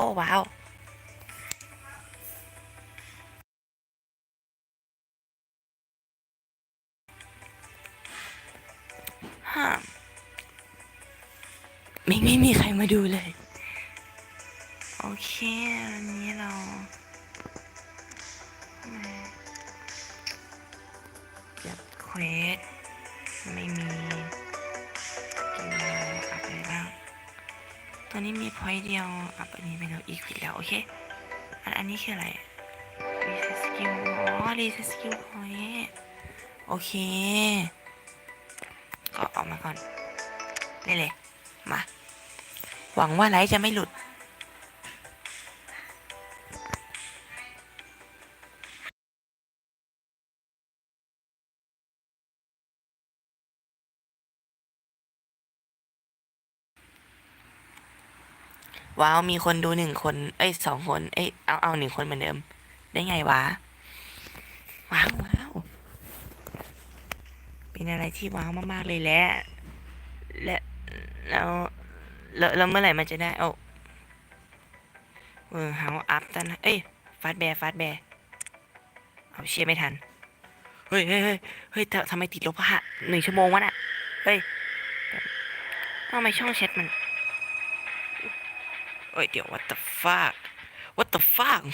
อ้ว้าวฮ่าไม่ไม่มีใครมาดูเลย โอเคอันนี้เราเก็บเควสไม่มี ตัวนี้มีพอยต์เดียวอัพอันนี้ไปดูอีกผิดแล้ว โอเค อันอันนี้คืออะไรรีเซ็ตสกิลอ๋อรีเซ็ตสกิลพอยต์โอเค ก็ออกมาก่อนได้เลย มา หวังว่าไลท์จะไม่หลุด ว้าวมีคนดูหนึ่งคน เอ้ยสองคน เอ้ยเอาเอาหนึ่งคนเหมือนเดิม ได้ไงวะ ว้าวว้าวเป็นอะไรที่ว้าวมากๆเลยแหละและแล้วแล้วเมื่อไหร่มันจะได้เอาเออเฮาอัพตันเอ้ยฟาดแบร์ฟาดแบร์เอาเชียร์ไม่ทันเฮ้ยเฮ้ยเฮ้ยเฮ้ยทำไมติดลบฮะหนึ่งชั่วโมงวะน่ะ เฮ้ยทำไมช่องแชทมัน เอ้ยเดี๋ยว what the fuck what the fuck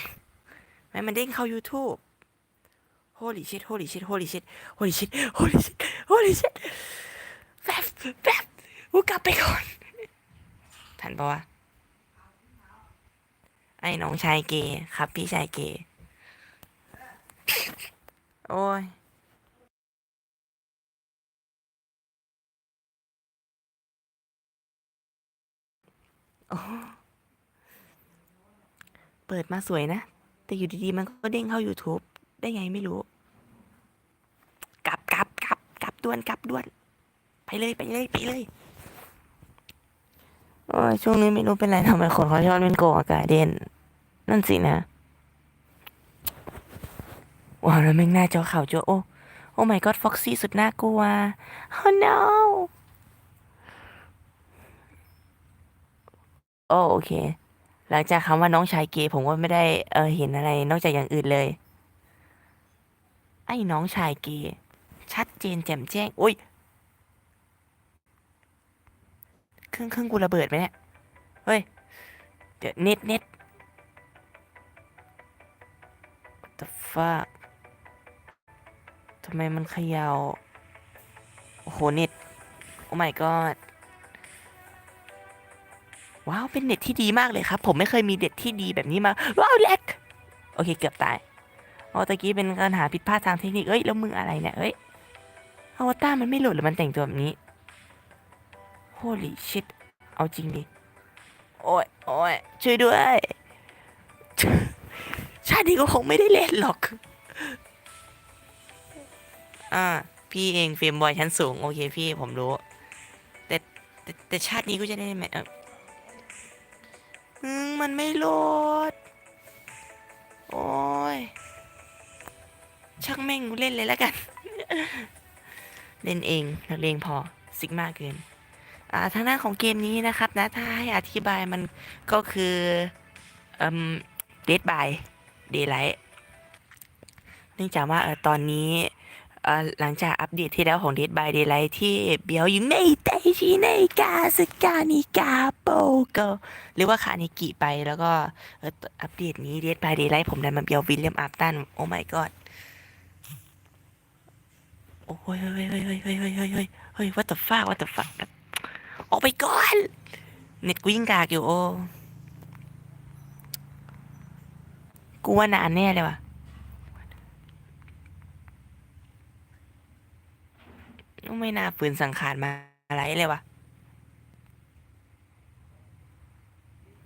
แม่มันเด้งเข้า YouTube holy shit holy shit holy shit holy shit holy shit holy shit แบบแบบกูกลับไปก่อนทันปะวะไอ้น้องชายเกย์ครับพี่ชายเกย์โอ้ยโอ้ เปิดมาสวยนะ แต่อยู่ดีๆ มันก็เด้งเข้า YouTube ได้ไงไม่รู้กลับกลับกลับกลับด่วนกลับด่วน ไปเลยไปเลยไปเลยโอ้ยช่วงนี้ไม่รู้เป็นไรทำไมคนเขาชอบเล่นโกงอากาเด่นนั่นสินะว้าวแล้วแม่งหน้าจอข่าวจอโอ้โอ้ my god ฟ็อกซี่สุดน่ากลัว oh no โอโอเค หลังจากคำว่าน้องชายเกย์ผมก็ไม่ได้เออเห็นอะไร นอกจากอย่างอื่นเลย ไอ้น้องชายเกย์ชัดเจนแจ่มแจ้งโอ้ยเครื่องเครื่องกูระเบิดไหมเนี่ยเฮ้ยเดี๋ยวเน็ตเน็ต What the fuck ทำไมมันเขยาวโอ้โหเน็ต โอ้ my god ว้าวเป็นเน็ตที่ดีมากเลยครับ ผมไม่เคยมีเน็ตที่ดีแบบนี้มา ว้าวแลกโอเคเกือบตายอ๋อตะกี้เป็นปัญหาผิดพลาดทางเทคนิคเอ้ยแล้วมึงอะไรเนี่ยเอ้ยอวตารมันไม่โหลดหรือมันแต่งตัวแบบนี้ holy shit เอาจริงดิ โอ้ยโอ้ยช่วยด้วย ชาตินี้ก็คงไม่ได้เล่นหรอก อ่า พี่เองเฟรมบอยชั้นสูง โอเคพี่ผมรู้ แต่แต่ชาตินี้ก็จะได้ไหมเอืมมันไม่โหลด โอ้ยช่างแม่งเล่นเลยแล้วกัน เล่นเองนักเลงพอซิกมากเกิน อ่าทางด้านของเกมนี้นะครับนะ ถ้าให้อธิบายมันก็คือเอ่ม Dead by Daylight เนื่องจากว่าเออตอนนี้ หลังจากอัปเดตที่แล้วของ Dead by Daylight ที่เบียวอยู่ในเตชิในกาสกานิกาโปโกหรือว่าคานิกิไปแล้วก็อัปเดตนี้ Dead by Daylight ผมดันมาเบียววิลเลียมอัพตันโอ้ my god โอ้ยเฮ้ยเฮ้ยเฮ้ยเฮ้ยเฮ้ยเฮ้ยเฮ้ยเฮ้ย what the fuck what the fuck ออกไปก่อน เน็ตกูยิ่งกากอยู่โอ้กูว่านานแน่เลยว่ะ ไม่น่าฝืนสังขารมาอะไรเลยว่ะ